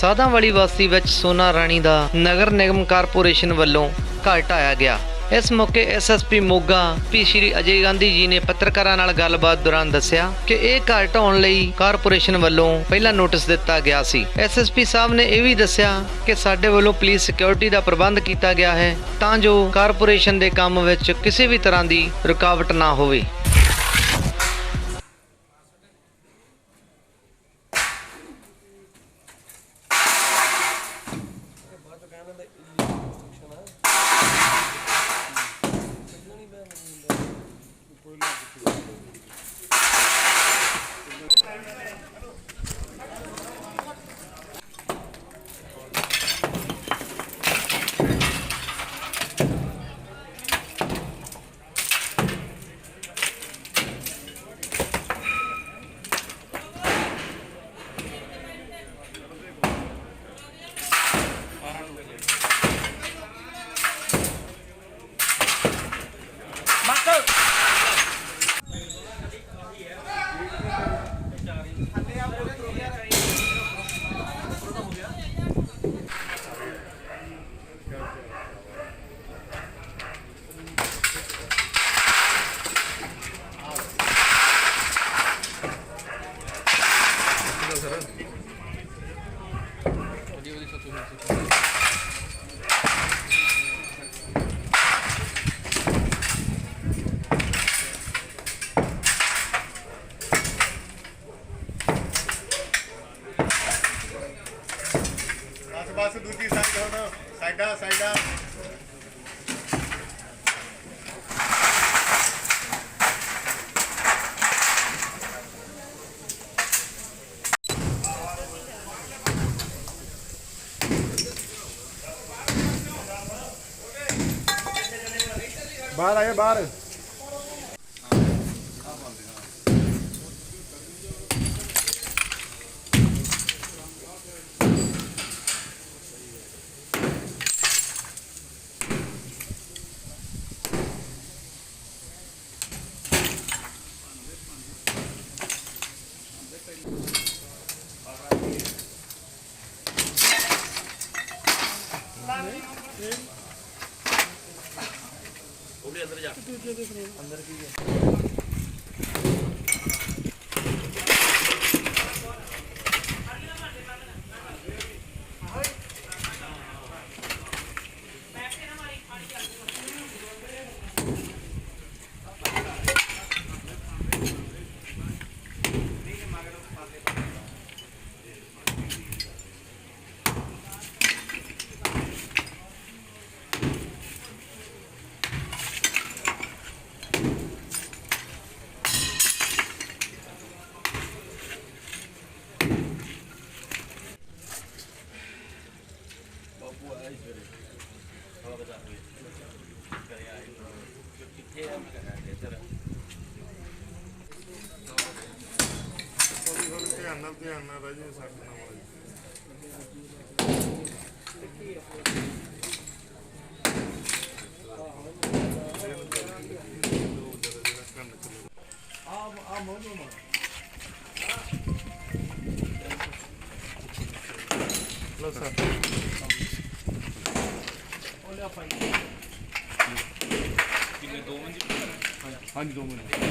ਸਾਧਾਂ ਵਾਲੀ ਬਸਤੀ ਵਿੱਚ ਸੋਨਾ ਰਾਣੀ ਦਾ ਨਗਰ ਨਿਗਮ ਕਾਰਪੋਰੇਸ਼ਨ ਵੱਲੋਂ ਘਰ ਢਾਇਆ ਗਿਆ। ਇਸ ਮੌਕੇ ਐਸਐਸਪੀ ਮੋਗਾ ਪੀ ਸ਼੍ਰੀ ਅਜੇ ਗਾਂਧੀ ਜੀ ਨੇ ਪੱਤਰਕਾਰਾਂ ਨਾਲ ਗੱਲਬਾਤ ਦੌਰਾਨ ਦੱਸਿਆ ਕਿ ਇਹ ਘਰ ਢਾਉਣ ਲਈ ਕਾਰਪੋਰੇਸ਼ਨ ਵੱਲੋਂ ਪਹਿਲਾਂ ਨੋਟਿਸ ਦਿੱਤਾ ਗਿਆ ਸੀ। ਐਸਐਸਪੀ ਸਾਹਿਬ ਨੇ ਇਹ ਵੀ ਦੱਸਿਆ ਕਿ ਸਾਡੇ ਵੱਲੋਂ ਪੁਲਿਸ ਸਿਕਿਉਰਿਟੀ ਦਾ ਪ੍ਰਬੰਧ ਕੀਤਾ ਗਿਆ ਹੈ ਤਾਂ ਜੋ ਕਾਰਪੋਰੇਸ਼ਨ ਦੇ ਕੰਮ ਵਿੱਚ ਕਿਸੇ ਵੀ ਤਰ੍ਹਾਂ ਦੀ ਰੁਕਾਵਟ ਨਾ ਹੋਵੇ। Bara aí, bara. ਜਾ ਅੰਦਰ ਕੀ ਹੈ? ਬਾਹਰ ਆਏ ਬਾਹਰ ਧਿਆਨ ਨਾਲ ਧਿਆਨ ਨਾਲ ਰਹਿ ਜੀ ਸਾਡੇ ਨਾਲ ਲੋ ਸਰ ਹਾਂਜੀ ਦੋ ਮਿੰਟ ਤਾਰਾਂ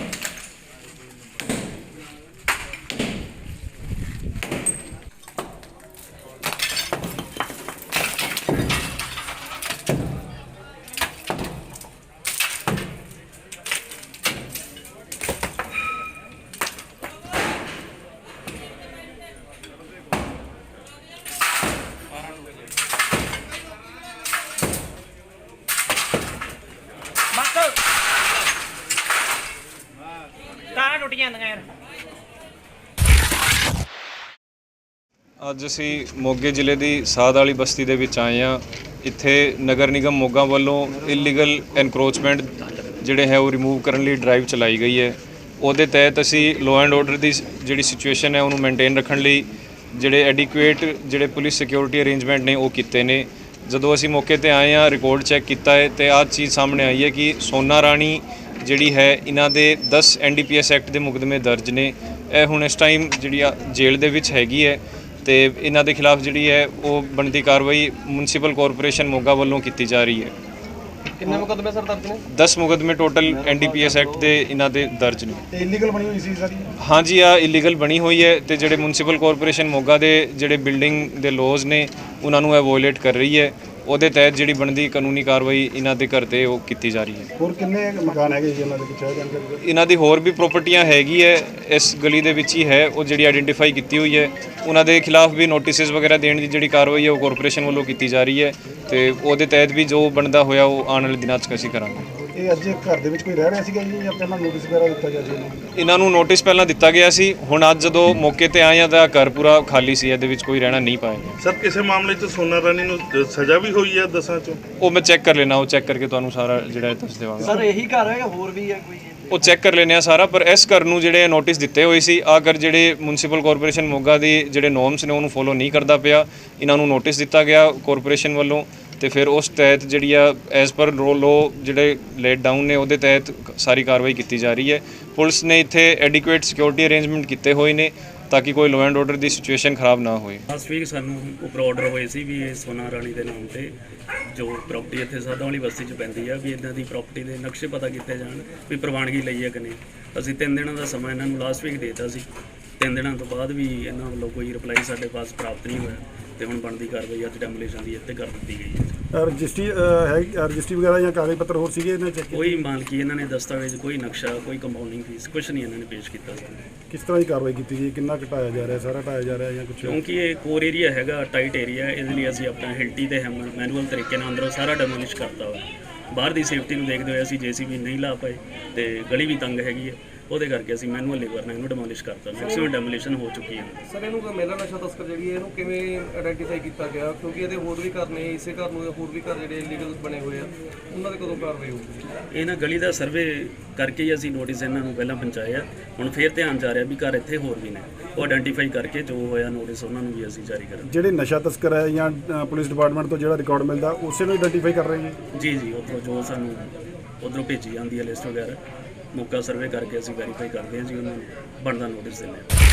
ਅੱਜ ਅਸੀਂ ਮੋਗੇ ਜ਼ਿਲ੍ਹੇ ਦੀ ਸਾਧ ਵਾਲੀ ਬਸਤੀ ਦੇ ਵਿੱਚ ਆਏ ਹਾਂ। ਇੱਥੇ ਨਗਰ ਨਿਗਮ ਮੋਗਾ ਵੱਲੋਂ ਇਲੀਗਲ ਐਨਕਰੋਚਮੈਂਟ ਜਿਹੜੇ ਹੈ ਉਹ ਰਿਮੂਵ ਕਰਨ ਲਈ ਡਰਾਈਵ ਚਲਾਈ ਗਈ ਹੈ। ਉਹਦੇ ਤਹਿਤ ਅਸੀਂ ਲਾਅ ਐਂਡ ਆਰਡਰ ਦੀ ਜਿਹੜੀ ਸਿਚੁਏਸ਼ਨ ਹੈ ਉਹਨੂੰ ਮੇਨਟੇਨ ਰੱਖਣ ਲਈ ਜਿਹੜੇ ਐਡਿਕੁਏਟ ਜਿਹੜੇ ਪੁਲਿਸ ਸਿਕਿਉਰਿਟੀ ਅਰੇਂਜਮੈਂਟ ਨੇ ਉਹ ਕੀਤੇ ਨੇ। ਜਦੋਂ ਅਸੀਂ ਮੌਕੇ ਤੇ ਆਏ ਹਾਂ ਰਿਕਾਰਡ ਚੈੱਕ ਕੀਤਾ ਹੈ ਤੇ ਆਹ ਚੀਜ਼ ਸਾਹਮਣੇ ਆਈ ਹੈ ਕਿ ਸੋਨਾ ਰਾਣੀ ਜਿਹੜੀ ਹੈ, ਇਹਨਾਂ ਦੇ 10 ਐਨਡੀਪੀਐਸ ਐਕਟ ਦੇ ਮੁਕਦਮੇ ਦਰਜ ਨੇ। ਇਹ ਹੁਣ ਇਸ ਟਾਈਮ ਜਿਹੜੀ ਆ ਜੇਲ੍ਹ ਦੇ ਵਿੱਚ ਹੈਗੀ ਹੈ। ਤੇ ਇਹਨਾਂ ਦੇ ਖਿਲਾਫ ਜਿਹੜੀ ਹੈ ਉਹ ਬਣਦੀ ਕਾਰਵਾਈ ਮਿਊਨਿਸਪਲ ਕਾਰਪੋਰੇਸ਼ਨ ਮੋਗਾ ਵੱਲੋਂ ਕੀਤੀ ਜਾ ਰਹੀ ਹੈ। ਕਿੰਨੇ ਮੁਕਦਮੇ ਸਰ ਦਰਜ ਨੇ? 10 ਮੁਕੱਦਮੇ ਟੋਟਲ ਐਨਡੀਪੀਐਸ ਐਕਟ ਦੇ ਇਹਨਾਂ ਦੇ ਦਰਜ ਨੇ। ਤੇ ਇਲੀਗਲ ਬਣੀ ਹੋਈ ਸੀ ਸਾਰੀ? ਹਾਂਜੀ ਆ ਇਲੀਗਲ ਬਣੀ ਹੋਈ ਹੈ ਤੇ ਜਿਹੜੇ ਮਿਊਨਿਸਪਲ ਕਾਰਪੋਰੇਸ਼ਨ ਮੋਗਾ ਦੇ ਜਿਹੜੇ ਬਿਲਡਿੰਗ ਦੇ ਲੋਜ਼ ਨੇ ਉਹਨਾਂ ਨੂੰ ਇਹ ਵੋਇਲੇਟ ਕਰ ਰਹੀ ਹੈ। ਉਹਦੇ ਤਹਿਤ ਜਿਹੜੀ ਬਣਦੀ ਕਾਨੂੰਨੀ ਕਾਰਵਾਈ ਇਹਨਾਂ ਦੇ ਘਰ ਤੇ ਉਹ ਕੀਤੀ ਜਾ ਰਹੀ ਹੈ। ਹੋਰ ਕਿੰਨੇ ਮਕਾਨ ਹੈਗੇ ਜੀ ਇਹਨਾਂ ਦੇ ਪਿੱਛੇ ਜਾਣਕਾਰੀ। ਇਹਨਾਂ ਦੀ ਹੋਰ ਵੀ ਪ੍ਰਾਪਰਟੀਆਂ ਹੈਗੀ ਹੈ ਇਸ ਗਲੀ ਦੇ ਵਿੱਚ ਹੀ ਹੈ ਉਹ ਜਿਹੜੀ ਆਇਡੈਂਟੀਫਾਈ ਕੀਤੀ ਹੋਈ ਹੈ। ਉਹਨਾਂ ਦੇ ਖਿਲਾਫ ਵੀ ਨੋਟਿਸਸ ਵਗੈਰਾ ਦੇਣ ਦੀ ਜਿਹੜੀ ਕਾਰਵਾਈ ਹੈ ਉਹ ਕਾਰਪੋਰੇਸ਼ਨ ਵੱਲੋਂ ਕੀਤੀ ਜਾ ਰਹੀ ਹੈ ਤੇ ਉਹਦੇ ਤਹਿਤ ਵੀ ਜੋ ਬਣਦਾ ਹੋਇਆ ਉਹ ਆਉਣ ਵਾਲੇ ਦਿਨਾਂ 'ਚ ਅਸੀਂ ਕਰਾਂਗੇ। ਇਹ ਅੱਜ ਘਰ ਦੇ ਵਿੱਚ ਕੋਈ ਰਹਿ ਰਿਹਾ ਸੀਗਾ ਜੀ ਜਾਂ ਪਹਿਲਾਂ ਨੋਟਿਸ ਵਗੈਰਾ ਦਿੱਤਾ ਗਿਆ ਸੀ ਇਹਨੂੰ? ਇਹਨਾਂ ਨੂੰ ਨੋਟਿਸ ਪਹਿਲਾਂ ਦਿੱਤਾ ਗਿਆ ਸੀ। ਹੁਣ ਅੱਜ ਜਦੋਂ ਮੌਕੇ ਤੇ ਆਏ ਆ ਤਾਂ ਘਰ ਪੂਰਾ ਖਾਲੀ ਸੀ ਇਹਦੇ ਵਿੱਚ ਕੋਈ ਰਹਿਣਾ ਨਹੀਂ ਪਾਏਗਾ ਸਰ ਕਿਸੇ ਮਾਮਲੇ 'ਚ ਸੋਨਾ ਰਾਣੀ ਨੂੰ ਦ- ਸਜ਼ਾ ਵੀ ਹੋਈ ਹੈ ਦਸਾਂ 'ਚੋਂ? ਉਹ ਮੈਂ ਚੈੱਕ ਕਰ ਲੈਣਾ ਉਹ ਚੈੱਕ ਕਰਕੇ ਤੁਹਾਨੂੰ ਸਾਰਾ ਜਿਹੜਾ ਹੈ ਦੱਸ ਦੇਵਾਂਗਾ। ਸਰ ਇਹੀ ਘਰ ਹੈ ਜਾਂ ਹੋਰ ਵੀ ਹੈ ਕੋਈ? ਉਹ ਚੈੱਕ ਕਰ ਲੈਣੇ ਆ ਸਾਰਾ ਪਰ ਇਸ ਘਰ ਨੂੰ ਜਿਹੜੇ ਨੋਟਿਸ ਦਿੱਤੇ ਹੋਏ ਸੀ ਆ ਘਰ ਜਿਹੜੇ ਮਿਊਨਿਸਪਲ ਕਾਰਪੋਰੇਸ਼ਨ ਮੋਗਾ ਦੇ ਜਿਹੜੇ ਨੋਰਮਸ ਨੇ ਉਹਨੂੰ ਫੋਲੋ ਨਹੀਂ ਕਰਦਾ ਪਿਆ। ਇਹਨਾਂ ਨੂੰ ਨੋਟਿਸ ਦਿੱਤਾ ਗਿਆ ਕਾਰਪੋਰੇਸ਼ਨ ਵੱਲੋਂ। ਤੇ ਫਿਰ ਉਸ ਤਹਿਤ ਜਿਹੜੀ ਆ ਐਸ ਪਰ ਲੋ ਜਿਹੜੇ ਲੇਟ ਡਾਊਨ ਨੇ, ਉਹਦੇ ਤਹਿਤ ਸਾਰੀ ਕਾਰਵਾਈ ਕੀਤੀ ਜਾ ਰਹੀ ਹੈ। ਪੁਲਿਸ ਨੇ ਇੱਥੇ ਐਡਿਕੁਏਟ ਸਿਕਿਉਰਿਟੀ ਅਰੇਂਜਮੈਂਟ ਕੀਤੇ ਹੋਏ ਨੇ ਤਾਂ ਕਿ ਕੋਈ ਲਾਅ ਐਂਡ ਆਰਡਰ ਦੀ ਸਿਚੁਏਸ਼ਨ ਖਰਾਬ ਨਾ ਹੋਏ। ਲਾਸਟ ਵੀਕ ਸਾਨੂੰ ਉੱਪਰ ਆਰਡਰ ਹੋਏ ਸੀ ਵੀ ਇਹ ਸੋਨਾ ਰਾਣੀ ਦੇ ਨਾਮ ਤੇ ਜੋ ਪ੍ਰਾਪਰਟੀ ਇੱਥੇ ਸਾਧਾਂ ਵਾਲੀ ਬਸਤੀ 'ਚ ਪੈਂਦੀ ਆ, ਵੀ ਇਹਨਾਂ ਦੀ ਪ੍ਰਾਪਰਟੀ ਦੇ ਨਕਸ਼ੇ ਪਤਾ ਕੀਤੇ ਜਾਣ ਵੀ ਪ੍ਰਵਾਨਗੀ ਲਈ ਹੈ ਕਿ ਨਹੀਂ। ਅਸੀਂ ਤਿੰਨ ਦਿਨਾਂ ਦਾ ਸਮਾਂ ਇਹਨਾਂ ਨੂੰ ਲਾਸਟ ਵੀਕ ਦੇਤਾ ਸੀ। ਤਿੰਨ ਦਿਨਾਂ ਤੋਂ ਬਾਅਦ ਵੀ ਇਹਨਾਂ ਵੱਲੋਂ ਕੋਈ ਰਿਪਲਾਈ ਸਾਡੇ ਪਾਸ ਪ੍ਰਾਪਤ ਨਹੀਂ ਹੋਇਆ। ਤੇ ਹੁਣ ਬਣਦੀ ਕਾਰਵਾਈ ਅੱਜ ਡੈਮੋਲੇਸ਼ਨ ਦੀ ਇੱਥੇ ਕਰ ਦਿੱਤੀ ਗਈ ਹੈ। ਰਜਿਸਟਰੀ ਹੈ ਰਜਿਸਟਰੀ ਵਗੈਰਾ ਜਾਂ ਕਾਗਜ਼ ਪੱਤਰ ਹੋਰ ਸੀਗੇ ਇਹਨਾਂ ਚੈੱਕ ਕੋਈ ਮਾਲਕੀ ਇਹਨਾਂ ਨੇ ਦਸਤਾਵੇਜ਼ ਕੋਈ ਨਕਸ਼ਾ ਕੋਈ ਕੰਪਾਊਂਡਿੰਗ ਫੀਸ ਕੁਝ ਨਹੀਂ ਇਹਨਾਂ ਨੇ ਪੇਸ਼ ਕੀਤਾ ਕਿਸ ਤਰ੍ਹਾਂ ਦੀ ਕਾਰਵਾਈ ਕੀਤੀ ਗਈ? ਕਿੰਨਾ ਘਟਾਇਆ ਜਾ ਰਿਹਾ ਸਾਰਾ ਘਟਾਇਆ ਜਾ ਰਿਹਾ ਜਾਂ ਕੁਝ ਕਿਉਂਕਿ ਇਹ ਕੋਰ ਏਰੀਆ ਹੈਗਾ ਟਾਈਟ ਏਰੀਆ ਇਹਦੇ ਲਈ ਅਸੀਂ ਆਪਣਾ ਹਿਲਟੀ ਤੇ ਹੈਮਰ ਮੈਨੂਅਲ ਤਰੀਕੇ ਨਾਲ ਅੰਦਰੋਂ ਸਾਰਾ ਡੈਮੋਲਿਸ਼ ਕਰਤਾ ਹੋਇਆ ਬਾਹਰ ਦੀ ਸੇਫਟੀ ਨੂੰ ਦੇਖਦੇ ਹੋਏ ਅਸੀਂ ਜੀਸੀਬੀ ਨਹੀਂ ਲਾ ਪਾਏ ਤੇ ਗਲੀ ਵੀ ਤੰਗ ਹੈਗੀ ਹੈ। ਉਹਦੇ ਕਰਕੇ ਅਸੀਂ ਮੈਨੂਅਲ ਲੇਬਰ ਨਾਲ ਇਹਨੂੰ ਡੈਮੋਲਿਸ਼ ਕਰਤਾ। ਮੈਕਸਿਮਮ ਡੈਮੋਲੀਸ਼ਨ ਹੋ ਚੁੱਕੀ ਹੈ ਸਰ ਇਹਨੂੰ ਕੋਈ ਮਹਿਲਾ ਨਸ਼ਾ ਤਸਕਰ ਜਿਹੜੀ ਹੈ ਇਹਨੂੰ ਕਿਵੇਂ ਆਇਡੈਂਟੀਫਾਈ ਕੀਤਾ ਗਿਆ? ਕਿਉਂਕਿ ਇਹਦੇ ਹੋਰ ਵੀ ਘਰ ਨੇ ਇਸੇ ਘਰ ਨੂੰ ਹੋਰ ਵੀ ਘਰ ਜਿਹੜੇ ਇਲੀਗਲ ਬਣੇ ਹੋਏ ਆ ਉਹਨਾਂ ਦੇ ਕਦੋਂ ਕਾਰਵਾਈ ਹੋਊਗੀ? ਇਹ ਨਾ ਗਲੀ ਦਾ ਸਰਵੇ ਕਰਕੇ ਹੀ ਅਸੀਂ ਨੋਟਿਸ ਇਹਨਾਂ ਨੂੰ ਪਹਿਲਾਂ ਪਹੁੰਚਾਇਆ ਹੁਣ ਫੇਰ ਧਿਆਨ ਜਾ ਰਿਹਾ ਵੀ ਘਰ ਇੱਥੇ ਹੋਰ ਵੀ ਨੇ। ਉਹ ਆਇਡੈਂਟੀਫਾਈ ਕਰਕੇ ਜੋ ਹੋਇਆ ਨੋਟਿਸ ਉਹਨਾਂ ਨੂੰ ਵੀ ਅਸੀਂ ਜਾਰੀ ਕਰਾਂਗੇ। ਜਿਹੜੇ ਨਸ਼ਾ ਤਸਕਰ ਹੈ ਜਾਂ ਪੁਲਿਸ ਡਿਪਾਰਟਮੈਂਟ ਤੋਂ ਜਿਹੜਾ ਰਿਕਾਰਡ ਮਿਲਦਾ ਉਸੇ ਨੂੰ ਆਇਡੈਂਟੀਫਾਈ ਕਰ ਰਹੇ ਜੀ ਜੀ ਜੀ ਉੱਧਰੋਂ ਜੋ ਸਾਨੂੰ ਉੱਧਰੋਂ ਭੇਜੀ ਜਾਂਦੀ ਹੈ ਲਿਸਟ ਵਗੈਰਾ। ਮੌਕਾ ਸਰਵੇ ਕਰਕੇ ਅਸੀਂ ਵੈਰੀਫਾਈ ਕਰਦੇ ਹਾਂ ਜੀ ਉਹਨਾਂ ਨੂੰ ਬਣਦਾ ਨੋਟਿਸ ਦਿੰਦੇ ਹਾਂ।